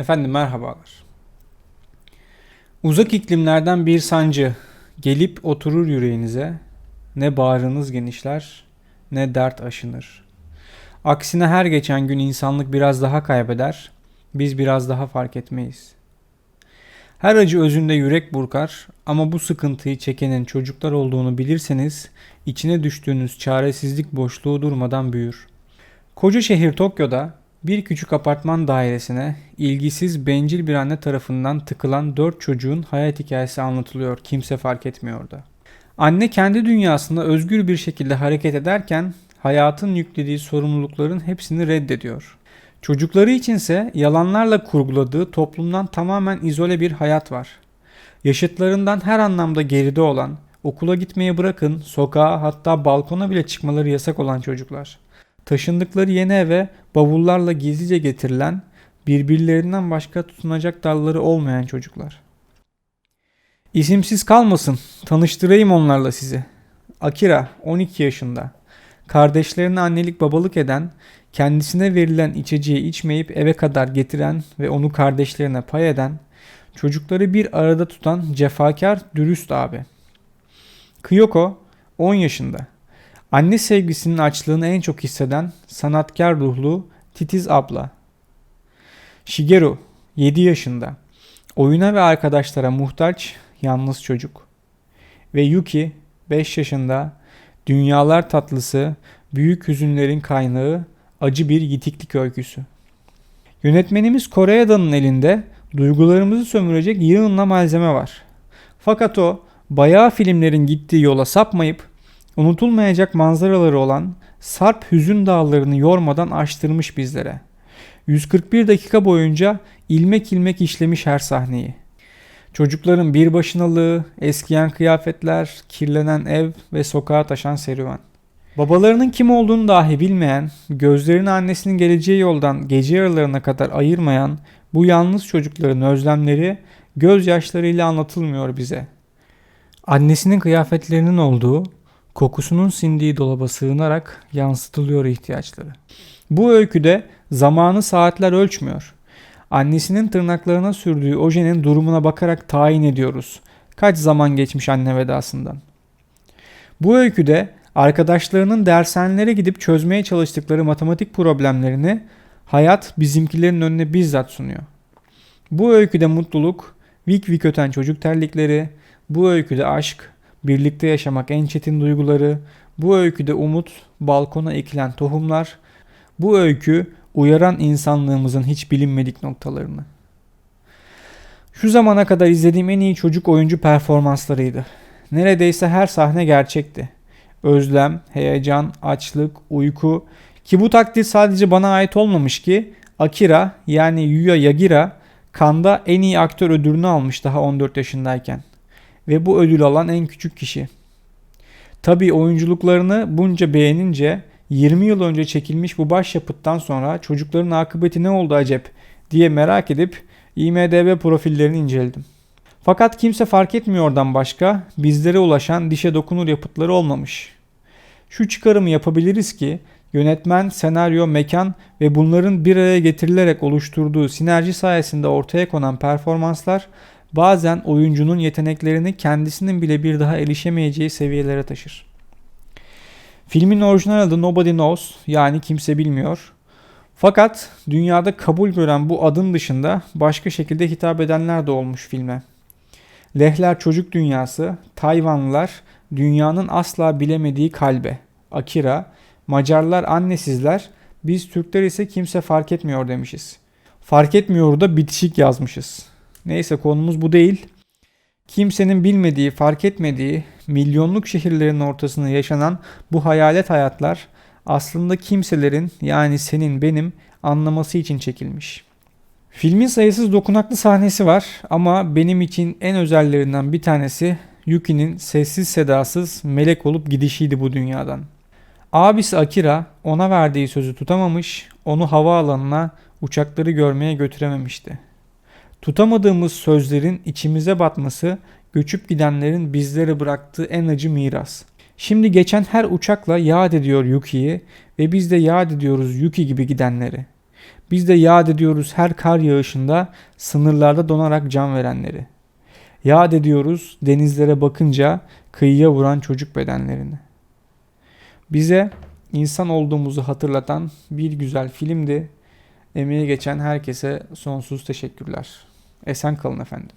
Efendim merhabalar. Uzak iklimlerden bir sancı gelip oturur yüreğinize. Ne bağrınız genişler, ne dert aşınır. Aksine her geçen gün insanlık biraz daha kaybeder, biz biraz daha fark etmeyiz. Her acı özünde yürek burkar ama bu sıkıntıyı çekenin çocuklar olduğunu bilirseniz içine düştüğünüz çaresizlik boşluğu durmadan büyür. Koca şehir Tokyo'da bir küçük apartman dairesine ilgisiz bencil bir anne tarafından tıkılan dört çocuğun hayat hikayesi anlatılıyor. Kimse fark etmiyor da. Anne kendi dünyasında özgür bir şekilde hareket ederken hayatın yüklediği sorumlulukların hepsini reddediyor. Çocukları içinse yalanlarla kurguladığı toplumdan tamamen izole bir hayat var. Yaşıtlarından her anlamda geride olan, okula gitmeyi bırakın, sokağa hatta balkona bile çıkmaları yasak olan çocuklar. Taşındıkları yeni eve bavullarla gizlice getirilen, birbirlerinden başka tutunacak dalları olmayan çocuklar. İsimsiz kalmasın, tanıştırayım onlarla sizi. Akira 12 yaşında. Kardeşlerine annelik babalık eden, kendisine verilen içeceği içmeyip eve kadar getiren ve onu kardeşlerine pay eden, çocukları bir arada tutan cefakar, dürüst abi. Kyoko 10 yaşında. Anne sevgisinin açlığını en çok hisseden sanatkar ruhlu titiz abla. Shigeru 7 yaşında. Oyuna ve arkadaşlara muhtaç yalnız çocuk. Ve Yuki 5 yaşında. Dünyalar tatlısı, büyük hüzünlerin kaynağı, acı bir yitiklik öyküsü. Yönetmenimiz Kore'danın elinde duygularımızı sömürecek yığınla malzeme var. Fakat o bayağı filmlerin gittiği yola sapmayıp unutulmayacak manzaraları olan Sarp hüzün dağlarını yormadan açtırmış bizlere. 141 dakika boyunca ilmek ilmek işlemiş her sahneyi. Çocukların bir başınalığı, eskiyen kıyafetler, kirlenen ev ve sokağa taşan serüven. Babalarının kim olduğunu dahi bilmeyen, gözlerini annesinin geleceği yoldan gece yarılarına kadar ayırmayan bu yalnız çocukların özlemleri gözyaşlarıyla anlatılmıyor bize. Annesinin kıyafetlerinin olduğu, kokusunun sindiği dolaba sığınarak yansıtılıyor ihtiyaçları. Bu öyküde zamanı saatler ölçmüyor. Annesinin tırnaklarına sürdüğü ojenin durumuna bakarak tayin ediyoruz. Kaç zaman geçmiş anne vedasından. Bu öyküde arkadaşlarının dershanelere gidip çözmeye çalıştıkları matematik problemlerini hayat bizimkilerin önüne bizzat sunuyor. Bu öyküde mutluluk, vik vik öten çocuk terlikleri, bu öyküde aşk, birlikte yaşamak en çetin duyguları, bu öyküde umut, balkona ekilen tohumlar, bu öykü uyaran insanlığımızın hiç bilinmedik noktalarını. Şu zamana kadar izlediğim en iyi çocuk oyuncu performanslarıydı. Neredeyse her sahne gerçekti. Özlem, heyecan, açlık, uyku ki bu takdir sadece bana ait olmamış ki Akira yani Yuya Yagira Kanda en iyi aktör ödülünü almış daha 14 yaşındayken ve bu ödül alan en küçük kişi. Tabi oyunculuklarını bunca beğenince 20 yıl önce çekilmiş bu başyapıttan sonra çocukların akıbeti ne oldu acep diye merak edip IMDB profillerini inceledim. Fakat kimse fark etmiyordan başka bizlere ulaşan dişe dokunur yapıtları olmamış. Şu çıkarımı yapabiliriz ki yönetmen, senaryo, mekan ve bunların bir araya getirilerek oluşturduğu sinerji sayesinde ortaya konan performanslar bazen oyuncunun yeteneklerini kendisinin bile bir daha erişemeyeceği seviyelere taşır. Filmin orijinal adı Nobody Knows yani kimse bilmiyor. Fakat dünyada kabul gören bu adın dışında başka şekilde hitap edenler de olmuş filme. Lehler çocuk dünyası, Tayvanlılar dünyanın asla bilemediği kalbe, Akira, Macarlar annesizler, biz Türkler ise kimse fark etmiyor demişiz. Fark etmiyor da bitişik yazmışız. Neyse konumuz bu değil. Kimsenin bilmediği, fark etmediği milyonluk şehirlerin ortasında yaşanan bu hayalet hayatlar aslında kimselerin yani senin benim anlaması için çekilmiş. Filmin sayısız dokunaklı sahnesi var ama benim için en özellerinden bir tanesi Yuki'nin sessiz sedasız melek olup gidişiydi bu dünyadan. Abisi Akira ona verdiği sözü tutamamış, onu havaalanına uçakları görmeye götürememişti. Tutamadığımız sözlerin içimize batması göçüp gidenlerin bizlere bıraktığı en acı miras. Şimdi geçen her uçakla yad ediyor Yuki'yi ve biz de yad ediyoruz Yuki gibi gidenleri. Biz de yad ediyoruz her kar yağışında sınırlarda donarak can verenleri. Yad ediyoruz denizlere bakınca kıyıya vuran çocuk bedenlerini. Bize insan olduğumuzu hatırlatan bir güzel filmdi. Emeği geçen herkese sonsuz teşekkürler. Esen kalın efendim.